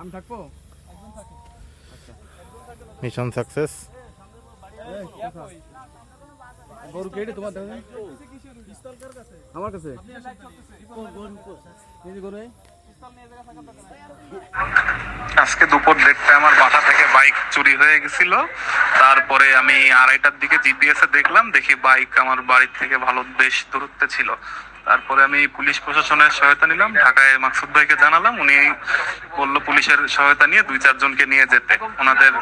আমি থাকব? Mission success গরু কেটে তোমার দেখো আমার কাছে। গরু? আজকে দুপুর দেড়টায় আমার বাসা থেকে বাইক চুরি হয়ে গেছিল। তারপরে আমি আড়াইটার দিকে জিপিএস এ দেখলাম, দেখি বাইক আমার বাড়ির থেকে ভালো বেশ দূরত্বে ছিল। তারপরে আমি পুলিশ প্রশাসনের সহায়তা নিলাম, ঢাকায় মাকসুদ ভাইকে জানালাম। উনি বলল পুলিশের সহায়তা নিয়ে দুই চারজনকে নিয়ে যেতে। ওনাদের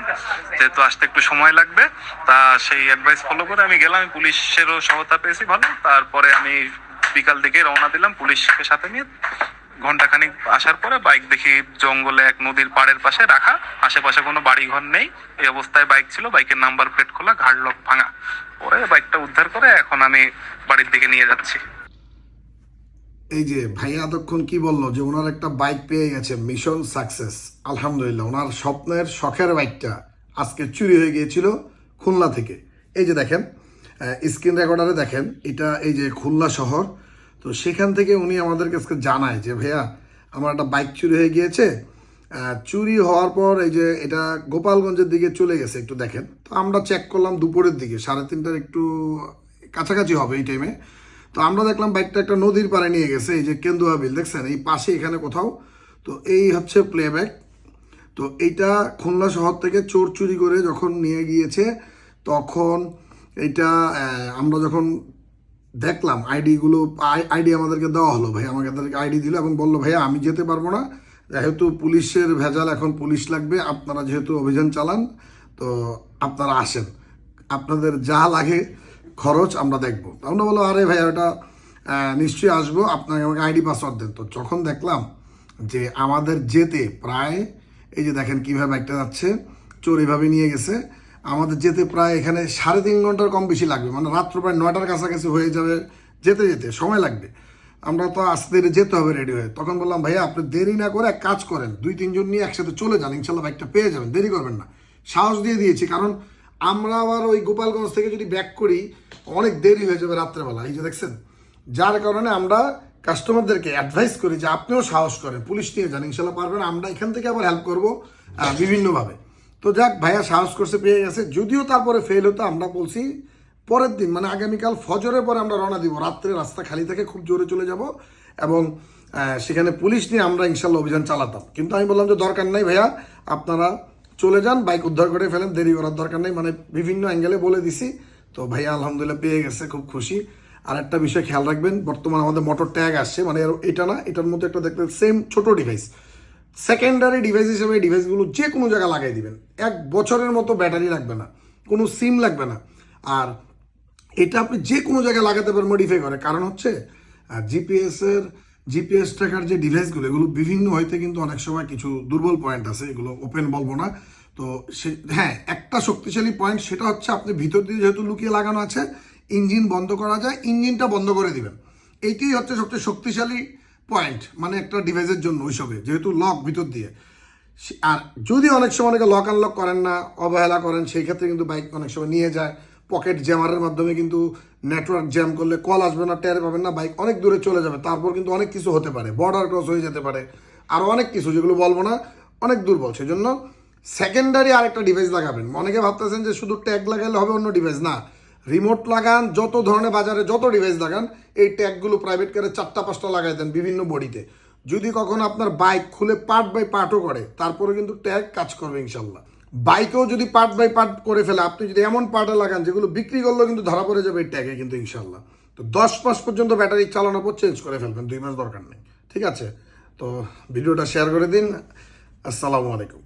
যেহেতু আসতে একটু সময় লাগবে, তা সেই অ্যাডভাইস ফলো করে আমি গেলাম পুলিশেরও সহায়তা পেয়েছি ভালো। তারপরে আমি বিকাল দিকে রওনা দিলাম পুলিশকে সাথে নিয়ে। ঘন্টাখানিক আসার পরে বাইক দেখি জঙ্গলে এক নদীর পাড়ের পাশে রাখা। আশেপাশে কোনো বাড়ি ঘর নেই। এই অবস্থায় বাইক ছিল, বাইকের নাম্বার প্লেট খোলা, ঘাড় লক ভাঙা। পরে বাইকটা উদ্ধার করে এখন আমি বাড়ির দিকে নিয়ে যাচ্ছি। এই যে ভাইয়া এতক্ষণ কি বলল? যে ওনার একটা বাইক পেয়ে গেছে, মিশন সাকসেস। আলহামদুলিল্লাহ, ওনার স্বপ্নের শখের বাইকটা আজকে চুরি হয়ে গিয়েছিল খুলনা থেকে। এই যে দেখেন স্ক্রিন রেকর্ডারে দেখেন, এটা এই যে খুলনা শহর। তো সেখান থেকে উনি আমাদের কাছে জানায় যে, ভাইয়া, আমার একটা বাইক চুরি হয়ে গিয়েছে। চুরি হওয়ার পর এই যে এটা গোপালগঞ্জের দিকে চলে গেছে, একটু দেখেন। তো আমরা চেক করলাম দুপুরের দিকে, সাড়ে তিনটার একটু কাছাকাছি হবে এই টাইমে তো আমরা দেখলাম বাইকটা একটা নদীর পাড়ে নিয়ে গেছে, এই যে কেন্দুয়া বিল, দেখছেন? এই পাশে এখানে কোথাও। তো এই হচ্ছে প্লেব্যাক তো এইটা খুলনা শহর থেকে চোর চুরি করে যখন নিয়ে গিয়েছে, তখন এইটা আমরা যখন দেখলাম আইডিগুলো আইডি আমাদেরকে দেওয়া হলো, ভাই। তাদেরকে আইডি দিল এবং বলল, ভাইয়া, আমি যেতে পারব না। যেহেতু পুলিশের ভেজাল এখন পুলিশ লাগবে, আপনারা যেহেতু অভিযান চালান, তো আপনারা আসেন। আপনাদের যা লাগে খরচ আমরা দেখব। আমরা বলল, আরে ভাইয়া, ওটা নিশ্চয়ই আসব। আপনাকে আমাকে আইডি পাসওয়ার্ড দেন। তো যখন দেখলাম যে আমাদের যেতে প্রায়, এই যে দেখেন কীভাবে একটা যাচ্ছে, চোর এভাবে নিয়ে গেছে আমাদের যেতে প্রায় এখানে সাড়ে তিন ঘণ্টার কম বেশি লাগবে। মানে রাত্র প্রায় নয়টার কাছাকাছি হয়ে যাবে যেতে যেতে, সময় লাগবে। আমরা তো আস্তে ধীরে যেতে হবে রেডি হয়ে। তখন বললাম, ভাইয়া, আপনি দেরি না করে এক কাজ করেন। দুই, তিনজন নিয়ে একসাথে চলে যান, ইনশাল্লাহ বাইকটা পেয়ে যাবেন। দেরি করবেন না। সাহস দিয়ে দিয়েছি, কারণ আমরা আবার ওই গোপালগঞ্জ থেকে যদি ব্যাক করি, অনেক দেরি হয়ে যাবে রাত্রেবেলা। এই যে দেখছেন, যার কারণে আমরা কাস্টমারদেরকে অ্যাডভাইস করি যে, আপনিও সাহস করেন, পুলিশ নিয়ে যান, ইনশাল্লাহ পারবেন। আমরা এখান থেকে আবার হেল্প করব বিভিন্নভাবে। তো যাক, ভাইয়া সাহস করছে, পেয়ে গেছে। যদিও তারপরে ফেল হতো, আমরা বলছি পরের দিন মানে আগামীকাল ফজরের পরে আমরা রওনা দিব। রাত্রে রাস্তা খালি থেকে খুব জোরে চলে যাব এবং সেখানে পুলিশ নিয়ে আমরা ইনশাল্লাহ অভিযান চালাতাম। কিন্তু আমি বললাম যে দরকার নাই ভাইয়া, আপনারা চলে যান, বাইক উদ্ধার করে ফেলেন, দেরি করার দরকার নেই মানে বিভিন্ন অ্যাঙ্গেলে বলে দিছি। তো ভাইয়া আলহামদুলিল্লাহ পেয়ে গেছে, খুব খুশি। আর একটা বিষয় খেয়াল রাখবেন, বর্তমানে আমাদের মোটর ট্যাগ আসছে মানে এটা না, এটার মধ্যে একটা দেখতে সেম ছোট ডিভাইস সেকেন্ডারি ডিভাইস হিসেবে এই ডিভাইসগুলো যে কোনো জায়গায় লাগাই দিবেন। এক বছরের মতো ব্যাটারি লাগবে না, কোনো সিম লাগবে না। আর এটা আপনি যে কোনো জায়গায় লাগাতে পারেন মডিফাই করে। কারণ হচ্ছে জিপিএস এর জিপিএস ট্র্যাকার যে ডিভাইসগুলো এগুলো বিভিন্ন হইতে কিন্তু অনেক সময় কিছু দুর্বল পয়েন্ট আছে, এগুলো ওপেন বলব না। তো সে হ্যাঁ একটা শক্তিশালী পয়েন্ট সেটা হচ্ছে আপনি ভিতর দিয়ে যেহেতু লুকিয়ে লাগানো আছে ইঞ্জিন বন্ধ করা যায় ইঞ্জিনটা বন্ধ করে দিবেন। এইটাই হচ্ছে সবচেয়ে শক্তিশালী পয়েন্ট মানে একটা ডিভাইসের জন্য ওইসবে, যেহেতু লক ভিতর দিয়ে। আর যদি অনেক সময় অনেকে লক আনলক করেন না, অবহেলা করেন, সেই ক্ষেত্রে কিন্তু বাইক অনেক সময় নিয়ে যায়। পকেট জ্যামারের মাধ্যমে কিন্তু নেটওয়ার্ক জ্যাম করলে কল আসবে না টের পাবেন না বাইক অনেক দূরে চলে যাবে। তারপর কিন্তু অনেক কিছু হতে পারে বর্ডার ক্রস হয়ে যেতে পারে। আরও অনেক কিছু, যেগুলো বলব না, অনেক দুর্বল। সেজন্য সেকেন্ডারি আরেকটা ডিভাইস লাগাবেন। অনেকে ভাবতেছেন যে শুধু ট্যাগ লাগালে হবে অন্য ডিভাইস না। রিমোট লাগান, যত ধরনের বাজারে যত ডিভাইস লাগান, এই ট্যাগগুলো প্রাইভেট কারে চারটা, পাঁচটা লাগাই দেন বিভিন্ন বডিতে। যদি কখনো আপনার বাইক খুলে পার্ট বাই পার্টও করে তারপরে কিন্তু ট্যাগ কাজ করবে ইনশাল্লাহ। বাইকেও যদি পার্ট বাই পার্ট করে ফেলে, আপনি যদি এমন পার্টে লাগান যেগুলো বিক্রি করলেও কিন্তু ধরা পড়ে যাবে এই ট্যাগে কিন্তু ইনশাল্লাহ। তো দশ মাস পর্যন্ত ব্যাটারি চালানোর পর চেঞ্জ করে ফেলবেন, দুই মাস দরকার নেই। ঠিক আছে? তো ভিডিওটা শেয়ার করে দিন। আসসালামু আলাইকুম।